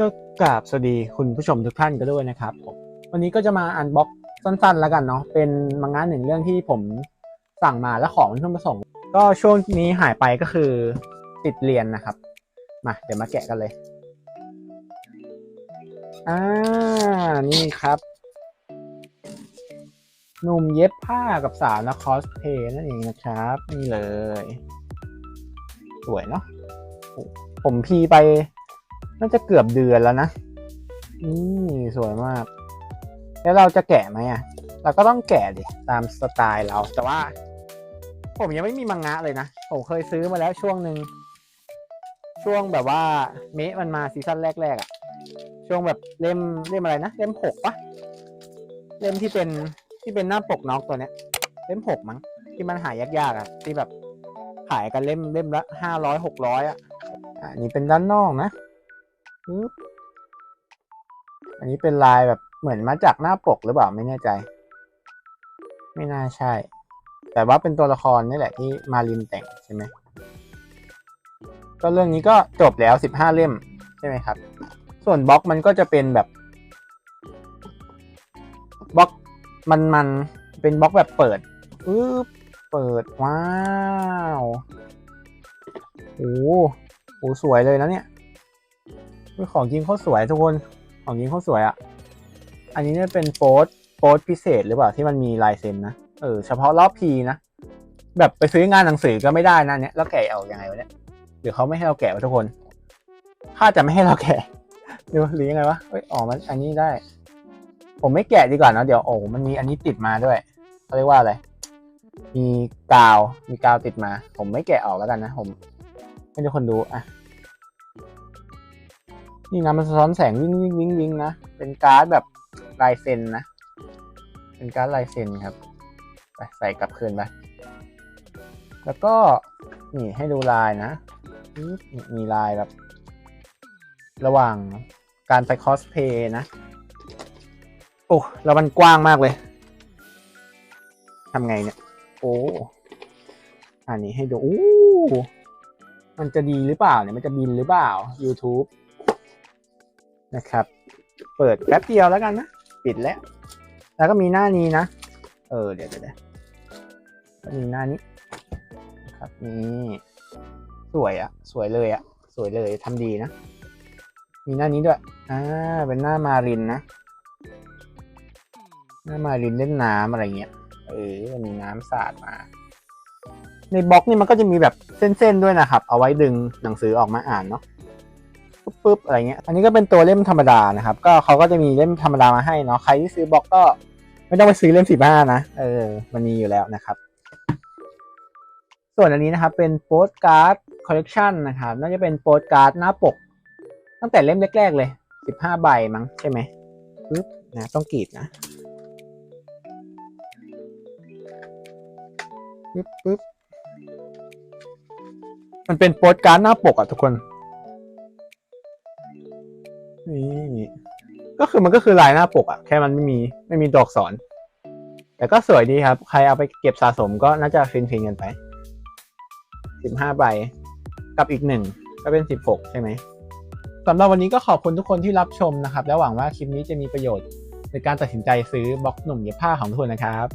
ก็กราบสวัสดีคุณผู้ชมทุกท่านกันด้วยนะครับผมวันนี้ก็จะมาอันบ็อกสั้นๆแล้วกันเนาะเป็นมังงะหนึ่งเรื่องที่ผมสั่งมาแล้วของมันเพิ่งมาส่ง ก็ช่วงนี้หายไปก็คือติดเรียนนะครับมาเดี๋ยวมาแกะกันเลยอ่านี่ครับหนุ่มเย็บผ้ากับสาวนักคอสเพย์นั่นเองนะครับ นี่เลย สวยเนาะผมพีไป น่าจะเกือบเดือนแล้วนะนี่สวยมาก แล้วเราจะแกะไหมอะ เราก็ต้องแกะดิตามสไตล์เรา แต่ว่า ผมยังไม่มีมังงะเลยนะ ผมเคยซื้อมาแล้วช่วงหนึ่ง ช่วงแบบว่าเมะมันมาซีซั่นแรกๆอะ่ะ ช่วงแบบเล่มเล่มอะไรนะ เล่มหกปะเล่มที่เป็นที่เป็นหน้าปกน็อกตัวเนี้ย เล่มหกมั้ง ที่มันหายยากๆอะ่ะ ที่แบบขายกันเล่มเล่มละห้าร้อยหกร้อยอะอันนี้เป็นด้านนอกนะ อันนี้เป็นลายแบบเหมือนมาจากหน้าปกหรือเปล่าไม่แน่ใจ ไม่น่าใช่ แต่ว่าเป็นตัวละครนี่แหละที่มารินแต่งใช่ไหมก็เรื่องนี้ก็จบแล้วสิบห้าเล่มใช่ไหมครับ ส่วนบล็อกมันก็จะเป็นแบบบล็อกมันมันเป็นบล็อกแบบเปิดปึ๊บเปิด ว้าว โอ้โหสวยเลยนะเนี่ย ของจริงเขาสวยทุกคน ของจริงเขาสวยอะ่ะ อันนี้เนี่ยเป็นโปสโปสพิเศษหรือเปล่าที่มันมีลายเซ็นนะ เออ เฉพาะรอบพีนะ แบบไปซื้องานหนังสือก็ไม่ได้นะเนี่ยแล้วแกะเอาอยัางไงวะเนี่ยหรือเขาไม่ให้เราแกะวะทุกคน ถ้าจะไม่ให้เราแกะหรือหรือยังไงวะเอ้ยออกมาอันนี้ได้ ผมไม่แกะดีกว่าเนอะเดี๋ยวโอ้มันมีอันนี้ติดมาด้วยเขาเรียกว่าอะไร มีกาว มีกาวติดมา ผมไม่แกะออกแล้วกันนะ ผม ให้ทุกคนดู อะ นี่นะมันสะท้อนแสงวิ่งวิ่งวิ่งวิ่งนะ เป็นการ์ดแบบลายเซ็นนะ เป็นการ์ดลายเซ็นครับไปใส่กลับคืนไป แล้วก็นี่ให้ดูลายนะนี่มีลายแบบ ระหว่างการไปคอสเพย์นะ โอ้แล้วมันกว้างมากเลยทำไงเนี่ย โอ้อันนี้ให้ดูโอ้มันจะดีหรือเปล่าเนี่ย มันจะบินหรือเปล่า YouTube นะครับ เปิดแป๊บเดียวแล้วกันนะ ปิดแล้ว แล้วก็มีหน้านี้นะ เออ เดี๋ยวเดี๋ยวเดี๋ยวมีหน้านี้ครับนี่สวยอะสวยเลยอะสวยเลยทำดีนะ มีหน้านี้ด้วยอ่าเป็นหน้ามารินนะ หน้ามารินเล่นน้ำอะไรเงี้ยเออมีน้ำสาดมา ในบล็อกนี่มันก็จะมีแบบเส้นๆด้วยนะครับ เอาไว้ดึงหนังสือออกมาอ่านเนาะ ปุ๊บปุ๊บอะไรเงี้ยอันนี้ก็เป็นตัวเล่มธรรมดานะครับ ก็เขาก็จะมีเล่มธรรมดามาให้เนาะใครที่ซื้อบล็อกก็ไม่ต้องไปซื้อเล่มสิบห้านะเออมันมีอยู่แล้วนะครับ ส่วนอันนี้นะครับเป็นโปสการ์ดคอลเลกชันนะครับน่าจะเป็นโปสการ์ดหน้าปก ตั้งแต่เล่มแรก ๆ เลยสิบห้าใบมั้งใช่ไหมปึ๊บนะต้องกรีดนะปึ๊บปึ๊บมันเป็นโปสการ์ดหน้าปกอะทุกคน ก็คือมันก็คือลายหน้าปกอะแค่มันไม่มีไม่มีดอกศรแต่ก็สวยดีครับ ใครเอาไปเก็บสะสมก็น่าจะฟินฟินๆกันไปสิบห้าใบกับอีกหนึ่งก็เป็นสิบหกใช่ไหมสำหรับวันนี้ก็ขอบคุณทุกคนที่รับชมนะครับ และหวังว่าคลิปนี้จะมีประโยชน์ในการตัดสินใจซื้อบล็อกหนุ่มเย็บผ้าของทุกคนนะครับ